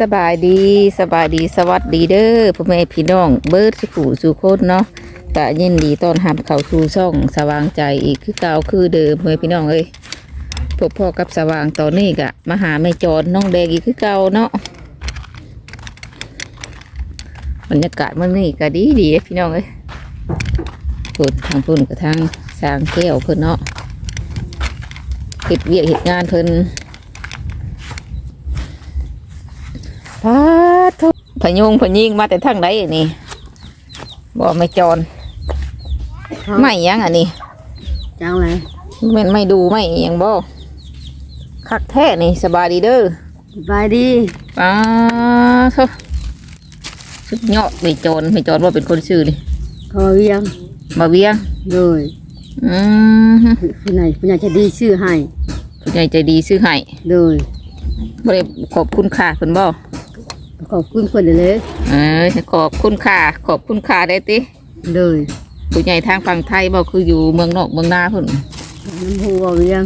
สบายดีสบายดีสวัสดีเด้อพ่อแม่พี่น้องเบิร์ดสุขูสุโคนเนาะกะยินดีต้อนรับเข้าสู่ช่องสว่างใจอีกคือเก่าคือเดิมพ่อแม่พี่น้องเอ้ยพบพ่อกับสว่างตอนนี้กะมาหาแม่จอนน้องแดงอีกคือเก่าเนาะบรรยากาศมันนี่ก็ดีดีพี่น้องเอ้ยพุ่นทางพุ่นกับทางสางแก้วเพิ่นเนาะเฮ็ดเวียกเฮ็ดงานเพิ่น พาทุพะยุงพะยิงมาแต่ทางไหนนี่บ่ไม่จรไม่หยังอันนี้จังเลยแม่นไม่ดูไม่หยังบ่คักแท้นี่สบายดีเด้อสบายดีป้าทุสุดยอดไม่จรไม่จรว่าเป็นคนชื่อนี่ขอเวียงมาเวียงโดยอืมผู้ไหนผู้ไหนจะดีชื่อให้ผู้ใหญ่ใจดีซื้อให้โดยบ่ได้ขอบคุณค่าเพิ่นบ่ ขอบคุณคนเลยเอ้ยขอบคุณค่าขอบคุณค่าได้ติโดยผู้ใหญ่ทางฝั่งไทยบ่คืออยู่เมืองนอกเมืองนาเพิ่นน้ำหูบ่เวียง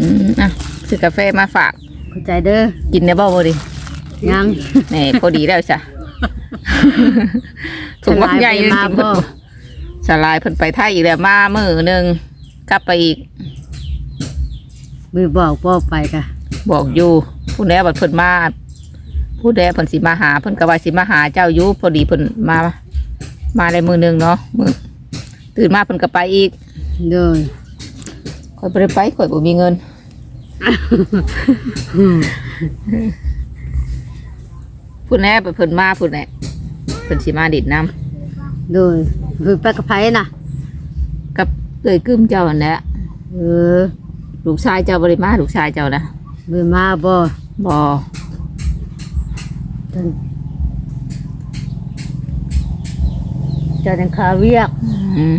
อืมอะซื้อกาแฟมาฝากเข้าใจเด้อกินได้บ่บ่ดิยังแหน่พอดีแล้วจ้ะถุงวักใหญ่สลายไปมาบ่สลายเพิ่นไปไทยอีกแล้วมามื้อหนึงกลับไปอีกมือบอกพ่อไปกะบอกอยู่ผู้ใดบัดเพิ่นมา ผู้ใดเพิ่นสิมาหาเพิ่นก็ว่าสิมาหาเจ้าอยู่พอดีเพิ่นมา มาได้มื้อหนึงเนาะมื้อตื่นมาเพิ่นก็ไปอีกโดยข่อยบ่ได้ไปข่อยบ่มีเงินอืมผู้ใดบัดเพิ่นมาผู้ใดเพิ่นสิมาดิดน้ำโดยคือไปกับไผน่ะกับเอ้ยกึ้มเจ้านั่นแหละเออลูกชายเจ้าบ่ได้มาลูกชายเจ้านะมือมาบ่บ่ จนเจะยังคาเวียกอืม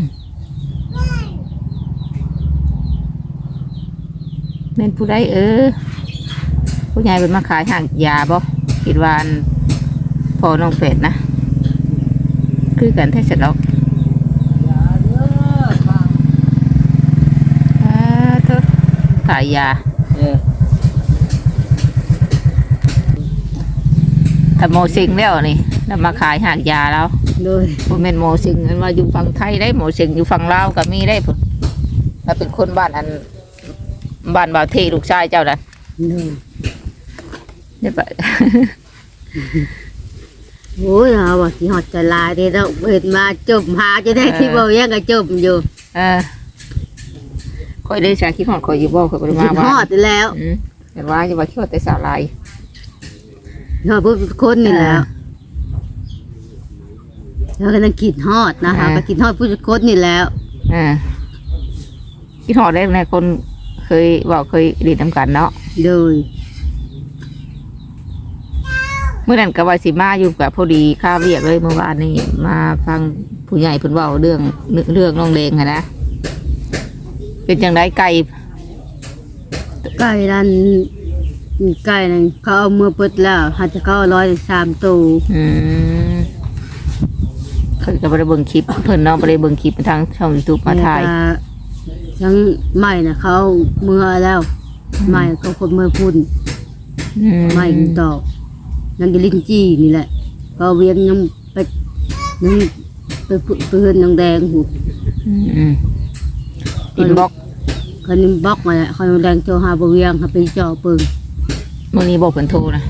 แม่นผู้ใดเออ ผู้ใหญ่เป็นมาขายห่างยาบ่คิดว่าอันพอน้องเป็ดนะ คือกันแท้เสร็จแล้วอ่าเถอะขายยา เออ ถ้าโมซิงแล้วนี่แล้วมาขายห่างยาแล้วโดยบ่แม่นโมซิงมันมาอยู่ฝั่งไทยได้โมซิงอยู่ฝั่งลาวก็มีได้พุ่นแล้วเป็นคนบ้านอันบ้านบ่าวเทลูกชายเจ้าน่ะโดยเนี่ยปะ โอ้ยเอาว่าสิฮอดใจลายเด้แล้วเห็นมาจมหาจะได้ที่บ่เวียงก็จมอยู่เออคอยได้ชาคิดหอดคอยอยู่บ่คอยบ่ได้คิมาดฮว่าอดแล้ว อืมเห็นว่าจะว่าคิดว่าแต่สาลาย ฮอดผู้คนนี่แหล้วแล้วก็นั่งคิดฮอดนะคะก็คิดฮอดผู้คนนี่แล้วเออคิดหอดได้ในคนเคยบอกเคยเรียนนำกันเนาะโดย เมื่อนั้นก็ว่าสิมาอยู่กับพอดีข้าเวียกเลยเมื่อวานนี้มาฟังผู้ใหญ่เพิ่นเว้าเรื่องเรื่องน้องเลงอะนะเป็นจังไดไก่ไก่นั่น ไก่นั่นเขาเอามือเปิดแล้วหาจะเขาเอาร้อยสามตัวอืมเขาจะบ่ได้เบิ่งคลิป เพิ่นเนาะบ่ได้เบิ่งคลิปทางช่อง YouTube มาถ่ายแล้วก็ทั้งใหม่น่ะเขาเอามือแล้วใหม่เขาคนมือพุ่นอืมใหม่ตอกนั่นก็ลิ้นจี้นี่แหละเขาเวียงยังไปยังไปเพื่อนน้องแดงหูอืมอินบ็อกเขานิ่บล็อกมาแหละเขาแดงโจหาบเวียงเขาไปเจ่อปึง มื่อนี้บอกเพิ่นโทรนะ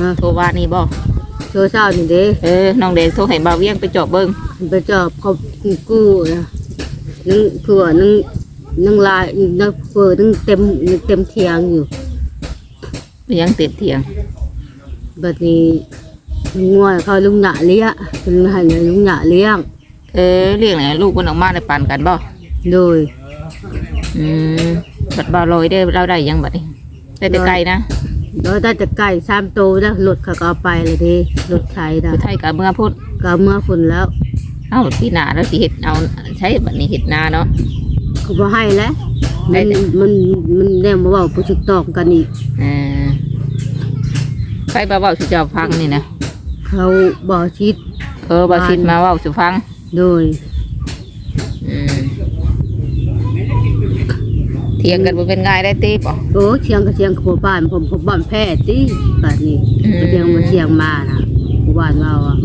นะโทรว่านี่บอกโจเศร้านี่เด้เออน้องเด็กโทรให้บ่าวเวียงไปจอบเบิ่งไปเจ่อเขากู้นะนึงคือว่านึงนึงลายนึงเปิดนึงเต็มนึงเต็มเทียงอยู่ไปยังเต็มเถียงบัดนี้งัวเขาลุงหยาเลี้ยเป็นให้ลุงหยาเลี้ยงเออเรียกไหนลูกมันออกมาในปันกันบ่โดยอืมบัดบ่าวลอยได้เราได้ยังบัดนี้ ได้แต่ไกลนะแล้วถ้าจะไก่สามโตวนะรถเขาก็เอาไปเลยเด้รถไถนะคือไทยกับเมื่อพูดก็เอาเมื่อฝุ่นแล้วเอ้าปีหน้าแล้วสิเฮ็ดเอาใช้บัดนี้เฮ็ดนาเนาะ ก็บ่ให้แล้วได้มันแต่ มันมันแนมมาเว่าผู้ชึกตอกกันอีก เออใครบ่าวเว้าสิเจ้าฟังนี่นะเขาบ่ชิดเออบ่าวสิมาเว้าสิฟัง โดย อืมที ถียงกันบ่เป็นง่ายได้ติบ่โอ้เชียงกับเชียงขัวบ้านผมผมบ้านแพทย์ติบ้านนี้อืมไปเชียงมาเชียงมานะหมู่บ้านเราอะ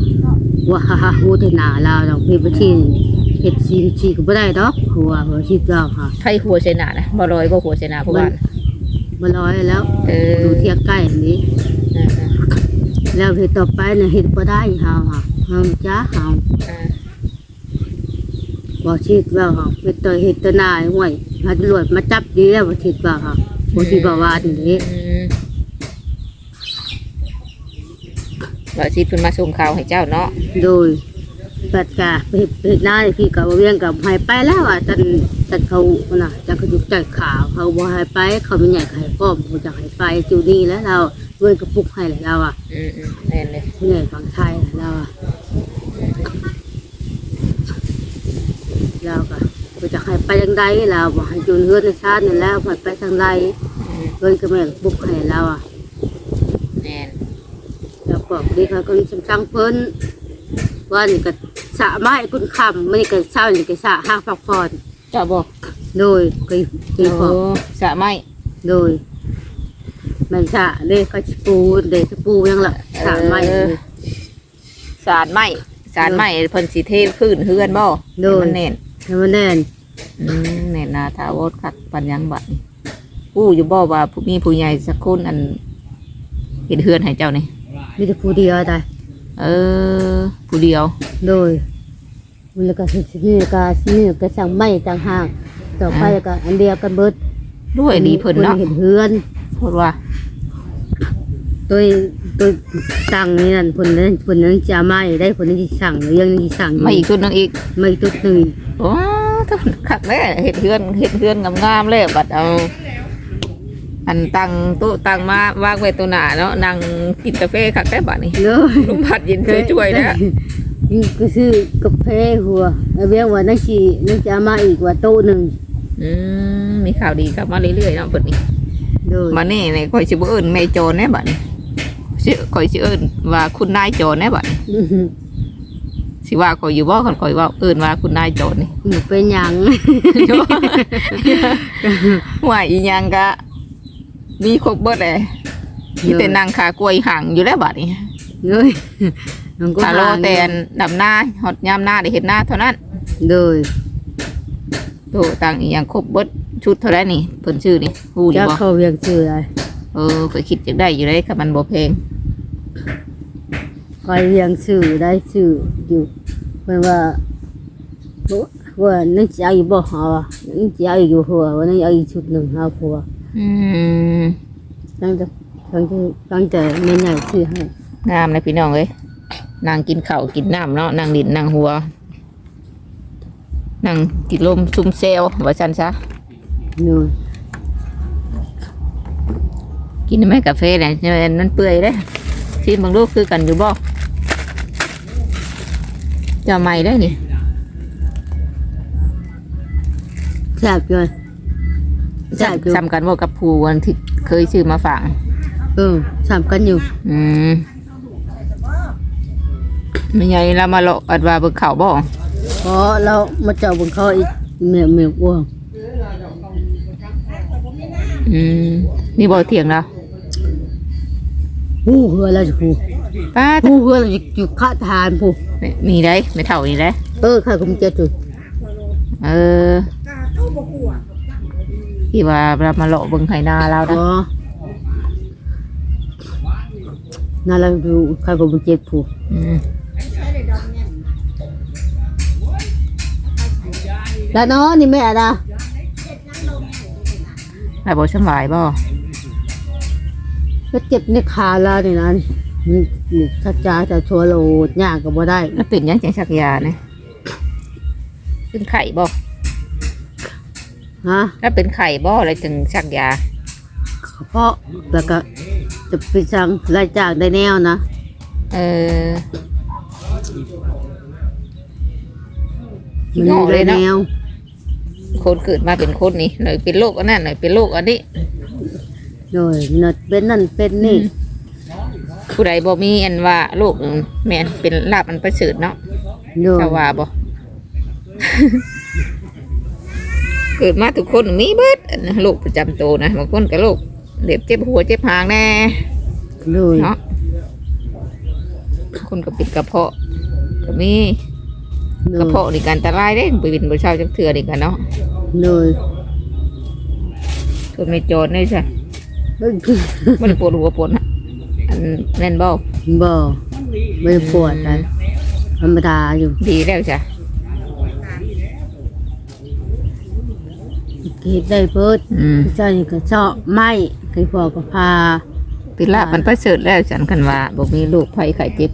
ว่าฮ่าฮ่าฮู้ที่หนาเราดอกพี่ไปที่เฮ็ดซีซีก็บ่ได้ดอกหัวหัวชีเราค่ะไผหัวเสนานะบ่ลอยบ่หัวเสนาผู้บ้านบ่ร้อยแล้วเออดูเที่ยงใกล้อันนี้อ่าแล้วเฮ็ดต่อไปน่ะเฮ็ดบ่ได้เฮาค่ะเฮาจ้าเฮาๆอ่าบ่ชีดว่าค่ะเฮ็ดต่อเฮ็ดต่อนายห่วยหา ตำรวจมาจับดีแล้วบ่ชีดว่าค่ะบ่ชีดบ่ว่านี่อืมว่าสิเพิ่นมาส่งข่าวให้เจ้าเนาะโดยปัดกาไปเฮ็ดไปเฮ็ดหน้าให้พี่กับเวียงกับให้ไปแล้วอะจันจันเขาน่ะจันเขายุกจันขาวเขาบ่ให้ไป เขาไม่ใหญ่ก็ให้ป้อมเขาจะให้ไปจูนี่แล้วเราด้วยกระปุกให้แล้วเราอะอืมๆแม่นเลยผู้ใหญ่ฝั่งไทยเราอะเราก็ บ่จะให้ไปทางใดเราบ่ให้จูนเฮือนในชาตินี่แล้วให้ไปทางใดอืมเพิ่นก็แม่กระปุกให้เราอะแม่นแล้วก็ดีเขาก็สำคัญเพิ่นว่านี่ก็สะไม้คุณคำมันก็เช้านี่ก็สะห้างพักผ่อนเจ้าบ่โดยก็ตีพอโอ้สะไม้โดยมันสะเด้ก็สิปูเด้สิปูยังล่ะสะไม้เออสารไม้สารไม้เพิ่นสิเทพื้นเฮือนบ่ให้มันแน่น ให้มันแน่นอืมแน่นหนาถาวรคักปัญญังบัดนี่ผู้อยู่บ่ว่าผู้มีผู้ใหญ่สักคนอันเห็นเฮือนให้เจ้านี่มีแต่ผู้เดียวได้เออ ผู้เดียว โดยมันแล้วก็สินี่ก็สินี่ก็สั่งไม้ต่างหากต่อไปก็อันเดียวกันเบิดด้วยดีเพิ่นเนาะเห็นเฮือนพูดว่า ตัวตัวสั่งนี่นั่นเพิ่นนั้นเพิ่นนั้นจะเอาไม้ได้เพิ่นนั้นสิสั่งเรื่องนี้สิสั่งมาอีกชุดหนึงอีกไม่ตุดหนึ่งโอ้ถ้าคักแน่เห็ดเฮือนเห็ดเฮือนงามๆเลยบัดเอา อันตั้งโต๊ะตั้งมาวางไว้ตัวหน้าเนาะนั่งกินกาแฟคักได้บัดนี่เลยลมพัดเย็นช่วยๆนะนี่ก็ซื้อกาแฟหัวเอาเบี้ยว่านั่นสินั่นจะเอามาอีกว่าโต๊ะหนึ่งอืมมีข่าวดีกลับมาเรื่อยๆเนาะเพิ่นนี่โดย มานี่นี่ข่อยสิบ่เอิ้นแม่โจรแน่บัดนี้ สิข่อยสิเอิ้นว่าคุณนายโจรแน่บัดนี้อื้อหือสิว่าข่อยอยู่บ่คันข่อยว่าเอิ้นว่าคุณนายโจรนี่หนูเป็นหยังว่าอีหยังก็มีครบเบิดเลยมีแต่นางขากล้วยห่างอยู่แล้วบัดนี้เลยมันก็ถ้าโลห่างแต่นดำหน้าฮอดยามหน้าได้เฮ็ดหน้าเท่านั้นโดยโตต่างอีหยังครบเบิดชุดเท่าไหร่นี่เพิ่นชื่อนี่ฮู้อยู่จะบ่เข้าเวียงชื่ออะไร เออข่อยคิดจักได้อยู่ได้คันมันบ่แพงคอยเวียงชื่อได้ชื่ออยู่เพิ่นว่าบอกว่านั่นจะเอาอยู่บ่หอนั่นจะเอาอยู่หัวว่านั่นเอาอีกชุดหนึ่งเอาหัวอืมตั้งแต่ตั้งแต่ตั้งแต่แม่ใหญ่ชื่อให้งามเลยพี่น้องเอ้ยนางกินข้าวกินน้ำเนาะนางดินนางหัวนั่งกินลมซุ่มเซลว่าฉันซะหนู กินได้ไหมกาแฟเนี่ยมันเปื่อยเลยที่บางลูกคือกันอยู่บ่จะใหม่ได้นี่แซ่บเลยแซ่บอยู่ซ้ำกันบ่กับผู้วันที่เคยซื้อมาฝากเออสามกันอยู่ อืมไม่ใหญ่เรามาเลาะอัดว่าเบิ่งข่าวบ่เพราะเรามาเจาะบนเขาอีกเมียเมียอ้วงอืมนี่บ่เถียงแล้ว หูเหือเราจะหูป้าหูเหือเราจะอยู่ข้าทานผู้นี่ได้ไม่เท่านี่ได้เออข้าคุมเจจุดเออที่ว่าเรามาเลาะเบิ่งไหนาเราอ๋นะอนั่นเราดูข้าคุมเจ็ดผู้อืมแล้วเนาะนี่แม่นะแล้วบ่สำบายบ่ ก็เจ็บในขาเรานี่นะนี่นี่นี่ถ้าจ้าจะชัวโลดยากก็บ่ได้แล้วเป็นหยังจังสักยานะเป็นไข่บ่ฮะแล้วเป็นไข่บ่อะไรถึงสักยา เพราะแล้วก็จะไปสั่งรายจ่ายได้แนวนะเออ มันงอกเลได้ยแนเนาะวคนเกิดมาเป็นคนนี่หน่อยเป็นโรคอันนั้นหน่อยเป็นโรคอันนี้ โดยนัดเป็นนั่นเป็นนี่ผู้ใดบ่มีอันว่าโรคแม่นเป็นลาบอันประเสริฐเนาะโดยจะว่าบ่กเกิดมาทุกคนมีเบิดอันนั้นโรคประจำตัวนะบางคนก็โรคเด็บเจ็บหัวเจ็บหางแน่โดยเนาะคนก็ปิดกระเพาะก็มีโดกระยเพาะนี่การอันตรายได้ไปบินบนเช้าจักเถื่อนี่กันเนาะโดย ส่วนไม่โจรนี่ใช่ มันปวดหัวปวดนะอันแน่นเบ้าบ่ไม่ปวดนะธรรมดาอยู่ดีแล้วจ้ะคิดได้เพิ่นอืมเจ้านี่ก็เจาะไม้เคยพอก็พาติละมันประเสริฐแล้วฉันคันว่าบอกมีลูกไผ่ไข่เจ็บ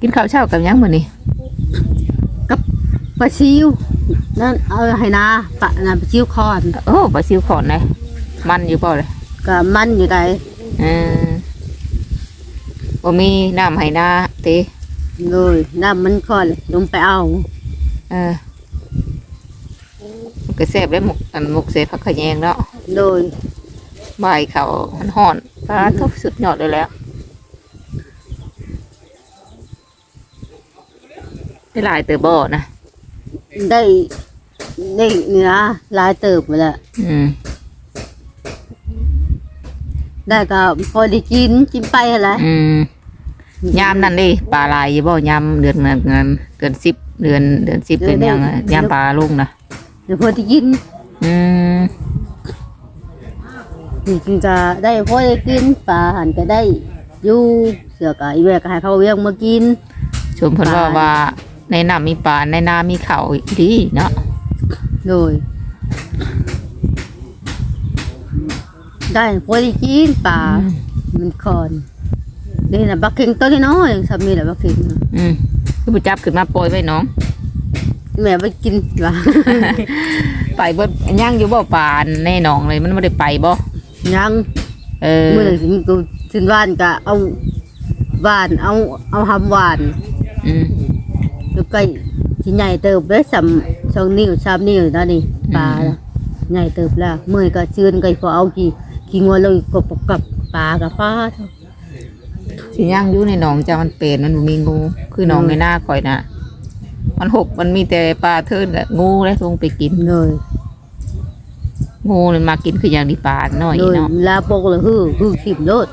กินข้าวเช้ากับหยังมื้อนี้กับปลาชิวนั่นเอาให้นาปะนาปลาชิวคอนโอ้ปลาซิวขอนเลยมันอยู่เปล่าเลยก็มันอยู่ไดเออบ่มีน้ำให้นาติเลยน้ำมันคอนลงไปเอาเออมันก็แซ่บได้หมกอันหมกเศษผักขะแยงเนาะโดยใบายเขามันห่อนปลาทุกสุดยอดเลยแหล้ว ได้หลายเตอบ่อนะได้ได้เนื้อหลายเติบมาแล้วอืมได้ก็พอได้กินกินไปอะไรอืมยามนั่นดิปลาลายอยู่บ่ยามเดือนเงินเงินเดือนสิบเดือนเดือนสิบเป็นยังอะยามปลาลุงนะเดี๋ยวพอได้กิน อืมนี่จึงจะได้พอได้กินปลาหันก็ได้อยู่เสือกอีแวกก็ให้เขาเวียงมากินชมเพิ่นว่าว่า ในน้ำมีปลาในนามีเขาอีกดีเนาะโดยได้พอได้กินปลามันคอนนี่นะบักเข่งตัวน้อยๆสามีแหละบักเข่งน่ะอืมคือผู้จับขึ้นมาปล่อยไว้น้องแม่ไปกินว่าไปเบิดย่างอยู่บ่ปลาในหนองเลยมันไม่ได้ไปบ่ยังเออเมื่อหนึ่งสิงกูสินว่านก็เอาหวานเอาเอาหำหวานอืม แล้วก็ชิ้นใหญ่เติบเลยสามสองนิ้วสามนิ้วนั่นนี่ปลาน่ะใหญ่เติบแล้วเมื่อยก็ชื่นก็พอเอากี่กี่งัวเลยกบกับปลากับปลาเท่าสิย่างอยู่ในหนองจ้ามันเป็นมันบ่มีงู คือหนองอืมในหน้าข่อยน่ะมันหกมันมีแต่ปลาเทินกับงูเลยลงไปกิน เลยงูมันมากินคืออย่างดีปลาน้อยเลยเนาะลาปกเลยฮือฮือสิบโลด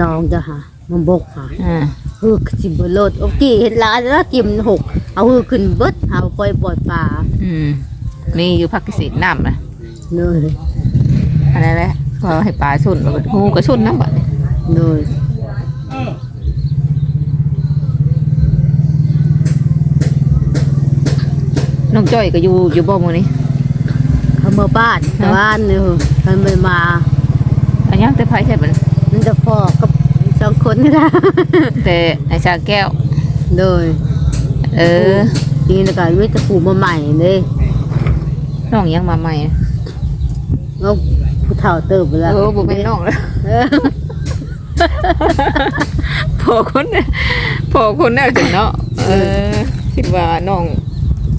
น้องจะหามันบกหาอ่า ฮือสิบโลดโอเคเห็นหลานแล้วกิมหกเอาฮือขึ้นเบิดเอาปล่อยปล่อยปลาอืมนี่อยู่ภาคเกษตรน้ำนะเลยอันนั้นแหละก็ให้ปลาชนแล้วก็งูก็ชนน้ำบัดนี้เลยน้องจ้อยก็อยู่อยู่บ่มือนี้เขามาบ้านบ้านเนี่ยเขาไม่มาอันยังแต่ไผใช่บัดมันจะพ่อก สองคนนี่นะแต่ไอ้ชาแก้วเลยเออทีนี้ก็มีแตะปูมาใหม่เลยน้องยังมาใหม่เอาผู้เฒ่าเติบไปแล้วเออบ่แม่นน้องแล้ว เออพอคนน่ะพอคนแล้วจังเนาะเออ คิดว่าน้อง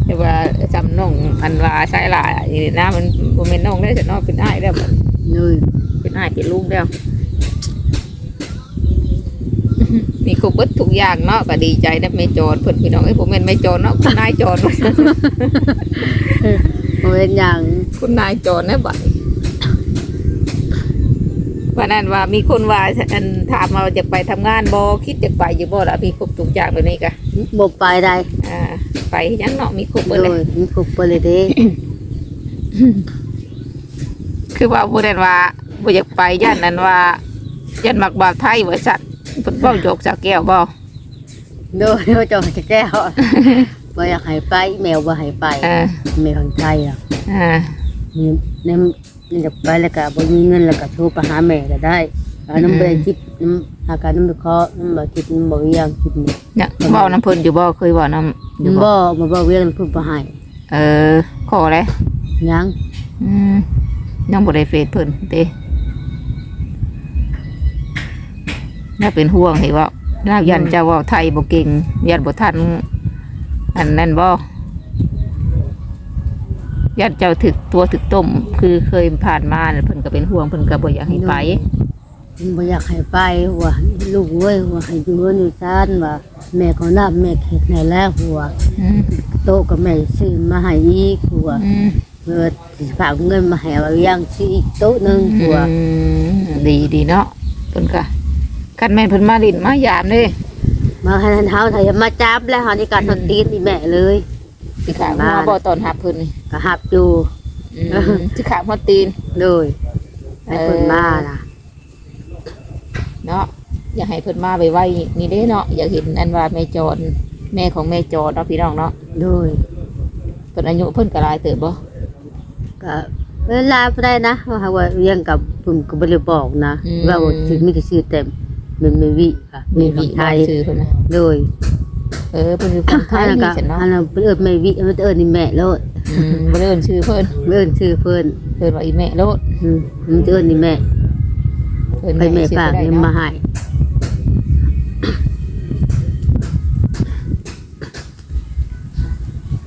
คิดว่าจำน้องอันว่าใช้หลายอีนะมันบ่แม่นน้องได้วจังเนาะเป็นอ้ายแล้วบัดเลยเป็นอ้ายเป็นลูกแล้ว มีครบเบิดทุกอย่างเนาะก็ดีใจนะแม่จรเพิ่นพี่น้องเอ้ยผมเป็นแม่จรเนาะคุณนายจรมันเป็นอย่างคุณนายจรนะบัดนี้วันนั้นว่ามีคนว่าอันถามมาว่าจะไปทำงานบ่คิดจะไปอยู่บ่ล่ะมีครบทุกอย่างแบบนี้กะบกไปได้อ่าไปยังเนาะมีครบหมดเลเลยยมีคุกไปเลยเด้คือว่าบ่ได้ว่าบ่อยากไปย่านนั้นว่าย่านมักบาปไทยว่าสัตว์ เพิ่นเว้าโยกจากแก้วบ่โดยเขาจะจะแก้วบ่อยากให้ไปแมวบ่ให้ไปอ่าแมวของไทยอะอ่านี่นี่นี่จะไปแล้วก็บ่มีเงินแล้วก็โทรไปหาแม่ก็ได้เอาน้ำเบรจิบน้ำอาการน้ำไปเคาะน้ำบ่จิบน้ำบ่เวียงจิบนี่เนี่ยเว้าน้ำเพิ่นอยู่บ่เคยเว้าน้ำอยู่บ่บ่บ่บ่เวียงเพิ่นบ่ให้เออขอเลยยังอืมยังบ่ได้เฟซเพิ่นเด้ น่าเป็นห่วงเห็นว่าน่ายันเจะเว่าไทยบ่เก่งยันบ่ทันอันนั้นบ่ยันเจ้าถึกตัวถึกต้ม คือเคยผ่านมาน่ะเพิ่นก็เป็นห่วงเพิ่นก็บ่อยากให้ไปมันบ่อยากให้ไปหัวลูกเว้ยหัวให้อยู่เรือนอยู่ซ่านว่าแม่ก็นับแม่เฮ็ดให้แล้วหัวอืมโต๊ะก็แม่ซื้อมาให้อีกหัวอืมเพื่อสิฝากเงินมาให้เอาย่างซื้ออีกโต๊ะหนึงหัวอืมดีดีเนาะเพิ่นก็ คันแม่นเพิ่นมาดินมายามเด้มาให้ทันเฮาถ้าจะมาจับแล้วเฮานี่การทนตีนนี่แม่เลยสิขาหัวบ่ตอนหับเพิ่นนี่ก็หับอยู่อืมสิขาหัวตีนเลยให้เพิ่นมาน่ะเนาะอยากให้เพิ่นมาไวๆนี่เด้เนาะอยากเห็นอันว่าแม่จรแม่ของแม่จรเนาะพี่น้องเนาะเลยเพิ่นอายุเพิ่นก็หลายเติบบ่ก็เวลาบ่ได้นะว่าว่าเรียงกับเพิ่นก็บ่ได้บอกนะว่าว่าสิมีแต่ชื่อเต็ม มันไม่วิค่ะมีมีคำไทยชื่อเพิ่นนะเลยเออเพิ่นคือคนไทยอันนั้นนี่ก็ฉันเนาะอันนั้นเพิ่นเอิ้นไม่วิมันเอิ้นนี่แม่โลดอืมบ่ได้เอิ้นชื่อเพิ่นเอิ้นชื่อเพิ่นเอิ้นว่าอีแม่โลดอืมมันเอิ้นนี่แม่เอิ้นไปแม่ชื่อฝากได้เงินเนาะมาให้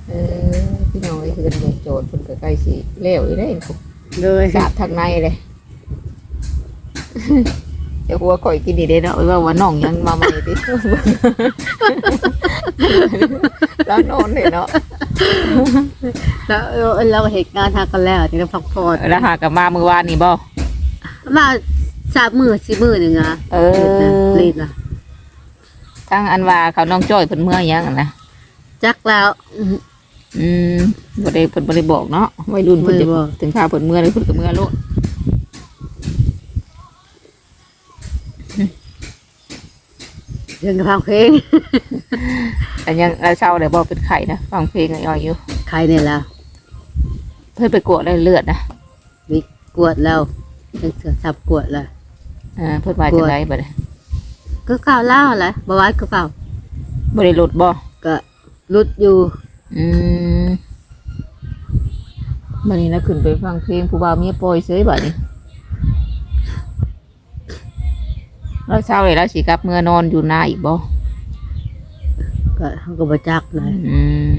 เออพี่น้องไอ้คือแม่โจรเพิ่นก็ใกล้สิแล้วอีได้เลยสาดทางในเลย เดี๋ยวหัวข่อยกินดีเด้เนาะว่าว่าน้องยังมาใหม่ติแล้วนอนเลยเนาะแล้วเออเราก็เหตุงานทางกันแล้วจะได้พักผ่อนแล้วหากับมามือวานนี่บ่มาสามมือสี่มือหนึ่งอะเออรีดนะทั้งอันว่าเขาน้องจ้อยเพิ่นเมื่อยังอะนะจักแล้วอืมอืมบ่ได้เพิ่นบ่ได้บอกเนาะวัยรุ่นเพิ่นจะบ่ได้บอกถึงข้าวเพิ่นเมื่อเลยเพิ่นก็เมื่อโลด เรื่องฟังเพลง แต่ยังแล้วเช้าได้บ่เป็นไข้นะฟังเพลงย่อยๆอยู่ใครเนี่ยล่ะเพิ่นไปกวดได้เลือดนะมีกวดแล้วเป็นเสือทับกวดแล้วอ่าเพิ่นว่าจังไดบ่ได้ก็เก่าเล่าอะไรบาไว้ก็เก่าบ่ได้ลดบ่ก็รุดอยู่ อืมบัดนี้นะขึ้นไปฟังเพลงผู้บ่าวเมียปล่อยเสยบัดนี้ แล้วเช้าเลยแล้วสิกลับเมื่อนอนอยู่นาอีกบ่ก็เขาก็บาจักเลยอืม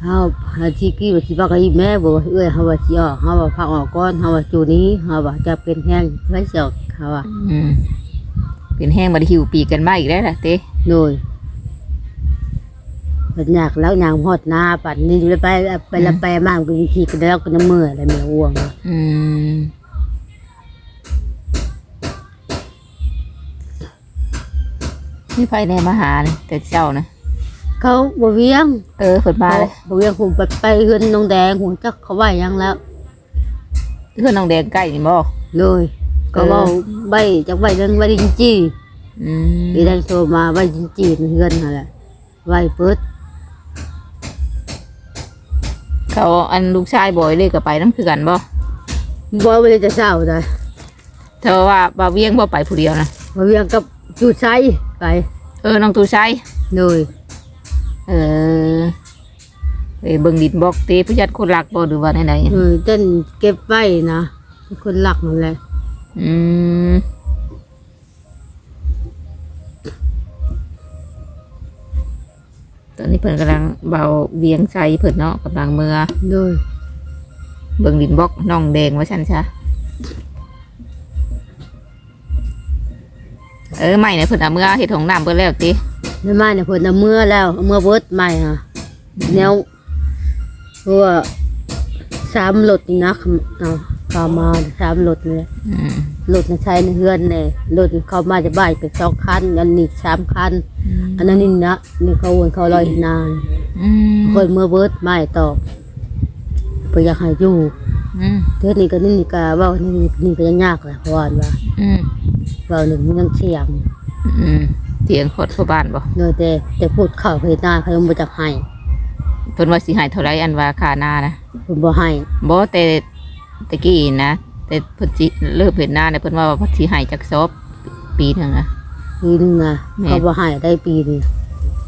เขาหาที่กี้ว่าสิว่ากับอีแม่บอกว่าเอ้ยเขาว่าสิออกเขาว่าพักออกก่อนเขาว่าจูนี้เขาว่าจะเป็นแห้งไว้เสียเขาว่าอืมเป็นแห้งบัดหิวปีกกันมาอีกแล้วล่ะเต้หน่อยปัญญากแล้วยางหอดหน้าปัดนี่อยู่ไปไปละแปมากก็มีทีกันแล้วก็น้ำมืออะไรแม่อ้วงอืม นี่ไฟในมาหาเลยแต่เจ้านะเขาบ่เวียงเออเพิ่นมาเขาเลยบ่เวียงผมไปไปเฮือนน้องแดงผมจักเขาไหวยังแล้วเพื่อนน้องแดงใกล้นี่บ่เลยก็เว่าใบจากใบนั้นใบดินจีอืมไปได้โทรมาใบดินจีเฮือนนั่นแหละใบเปิดเขาอันลูกชายบ่อยเลยก็ไปน้ำคือกันบ่บ่ไปจะเศร้าเลยเธอว่าบ่าวเวียงบ่ไปผู้เดียวนะบ่เวียงกับจูดไซ ไปเออน้องตูชัยเลยเออเอ้ยเบิ่งดินบอกเตผู้จัดคนรักบ่หรือว่าไหนเออต้นเก็บไว้นะคนหลักนั่นแหละๆอืมตอนนี้เพิ่นกำลังเบาเวียงใจเพิ่นเนาะกำลังเมื่อเลยเบิ่งดินบอกน้องแดงว่าฉันซะ เออไม่เนี่ยเพิ่นเอาเมื่อเฮ็ดของน้ำเพิ่นแล้วติในไม้เนี่ยเพิ่นเอาเมื่อแล้วเอามื่อเบิดใหม่ค่ะแนวเพราะว่าสามรถนี่นะเอาเข้ามาสามรถเลยอืมรถนะใช้ในเฮือนเนี่ยรถเข้ามาจะบ้านเป็นสองคันอันนี้สามคันอันนั้นนี่นะนี่เขาวนเขาลอยนานอืมคนเมื่อเบิดไม่ตอบไปอยากให้อยู่ อืมเทือนี้ก็นี่นี่ก็เว่านี่นี่ก็ยังยากเลยเพราะว่าว่าอืมเว่าหนึ่งมันยังเสียงอืมเถียงขดพ่อบ้านบ่เนอะแต่แต่พูดเข้าเพจหน้าเขายังบ่จักให้เพิ่นว่าสิให้เท่าไรอันว่าค่าหน้านะเพิ่นบ่ให้บ่แต่ตะกี้นะแต่เพิ่นสิเลิกเห็นหน้าเนี่ยเพิ่นว่าเพิ่นสิให้จักซอบปีหนึงนะปีหนึงนะแม่เขาบ่ให้ได้ปีหนึง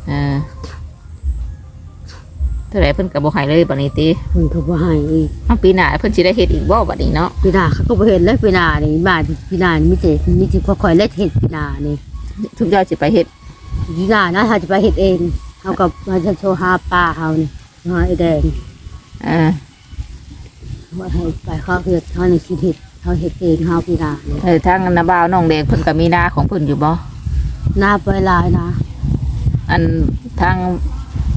เออ เท่าไรเพิ่นก็บ่ให้เลยบัดนี้ติเพิ่นก็บ่ให้อีกเอาปีหน้าเพิ่นสิได้เฮ็ดอีกบ่บัดนี้เนาะปีหน้าเขาก็บ่เห็นแล้วปีหน้านี่บ้านปีหน้านี่มีแต่มีแต่ค่อยๆเล็ดเฮ็ดปีหน้านี่ทุกอย่างสิไปเฮ็ดปีหน้านะถ้าจะไปเฮ็ดเองเฮากับมาจะโทรหาป้าเฮานี่หาไอ้แดงเออว่าให้ไปเข้าเฮ็ดเฮานี่สิเฮ็ดเขาเฮ็ดเองเฮาพี่นาเนี่ยเออทางนาบ่าวน้องแดงเพิ่นก็มีนาของเพิ่นอยู่บ่หน้าไปลายนะอันทาง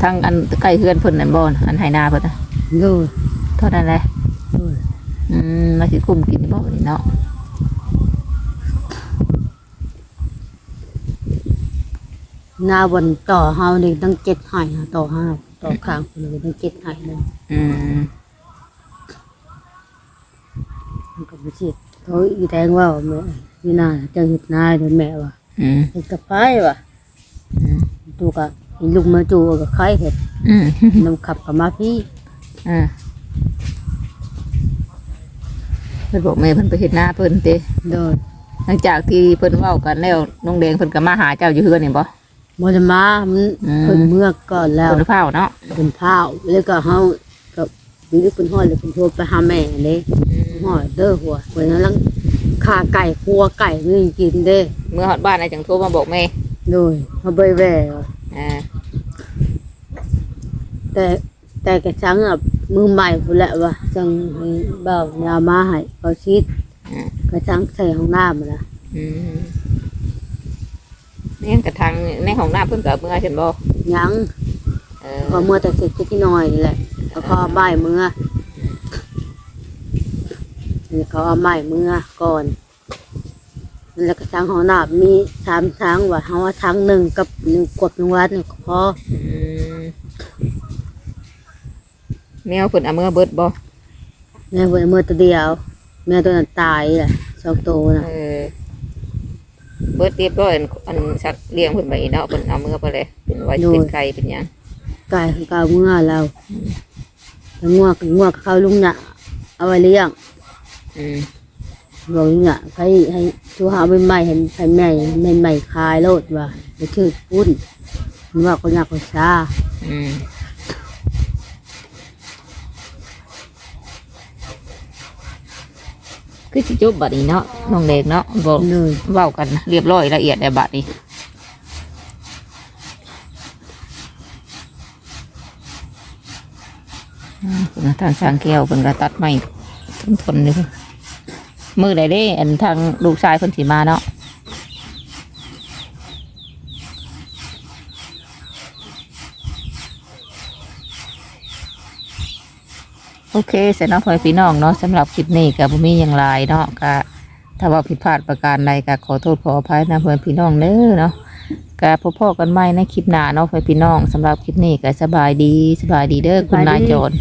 ทางอันใกล้เฮือนเพิ่นนั่นบ่น่ะอันไหนาเพิ่นน่ะโดยเท่านั้นแหละโดยอืมมาสิคุมกินบ่นี่เนาะหน้าบนต่อเฮานี่ตั้งเจ็ดไห่นะต่อห้าต่อข้างคนเลยตั้งเจ็ดไห่เลยอืมมันก็บ่สิเขาอีแทงว่าแม่นี่น่าจะเฮ็ดนายเด้อแม่ว่าอืมเฮ็ดกับไผว่ะอืมตูก็อี ลูกมาจูก็ไข่เฮ็ดอืมนำขับกับมาพี่อ่าเพิ่นบอกแม่เพิ่นไปเฮ็ดนาเพิ่นติโดยหลังจากที่เพิ่นเว้ากันแล้วน้องแดงเพิ่นก็มาหาเจ้าอยู่เฮือนนี่บ่บ่ได้มามันอืม เพิ่นเมื่อก่อนแล้วเพิ่นเฝ้าเนาะเพิ่นพาวแล้วก็เฮาก็มีลูกเพิ่นฮอดแล้วเพิ่นโทรไปหาแม่เด้ฮอดเด้อหัวเพิ่นกำลังฆ่าไก่ครัวไก่นี่กินเด้ เมื่อฮอดบ้านอาจังโทรมาบอกแม่โดยเฮาไปแว่ อ่าแต่แต่กระชังอะมือใหม่พุ่นแหละว่าจังให้เบายามาให้เขาชิดอ่ากระชังใส่ห้องน้ำมาละอืมนี่กระทังในห้องน้ำเพิ่นก็เอามื่อเช่นบ่ยังเออพอเมื่อแต่เสร็จก็ที่น้อยนี่แหละแล้วก็เอาบ่ายมือนี่เขาเอาไม้มือก่อน แล้วกระชังห้องน้ำมีสามทางว่าเขาว่าทางหนึ่งกับหนึ่งกดหนึ่งวัดนี่ก็พออืมแมวเพิ่นเอามื่อเบิดบ่แม่เพิ่นเอามื่อตัวเดียว แม่ตัวนั้นตายแหละสองตัวนะเออเบิดเรียบร้อยอันอันสัตว์เลี้ยงเพิ่นไปเนาะเพิ่นเอามื่อไปเลยเป็นไว้เป็นไก่เป็นหยังไก่คือเก่าเมื่อเราแต่งัวกับงัวกับเขาลุงเนี่ยเอาไว้เลี้ยงอืม บอกเนี่ยให้ให้ชูหาใบใหม่เห็นไผ่ใหม่ใหม่ใหม่คายโลดว่าไปชื่อปุ้นมันว่าคนยากคนชาอืมคือสิจบบัดนี้เนาะน้องเด็กเนาะบอกเลยเว้ากันเรียบร้อยละเอียดแต่บัดนี้อืมเพิ่นก็ทางสร้างแก้วเพิ่นก็ตัดไม้ทนทนอยู่ มือใดเด้อันทางลูกชายเพิ่นสิมาเนาะโอเคเสร็จเนาะพ่อพี่น้องเนาะสำหรับคลิปนี้กับบุมีอย่างไรเนาะก็ถ้าว่าผิดพลาดประการใดก็ขอโทษขออภัยนะเพื่อนพี่น้องเด้อเนาะก็พบพ่อกันใหม่ในคลิปหน้าเนาะพ่อพี่น้องสำหรับคลิปนี้ก็สบายดีสบายดีเด้อคุณนายโจร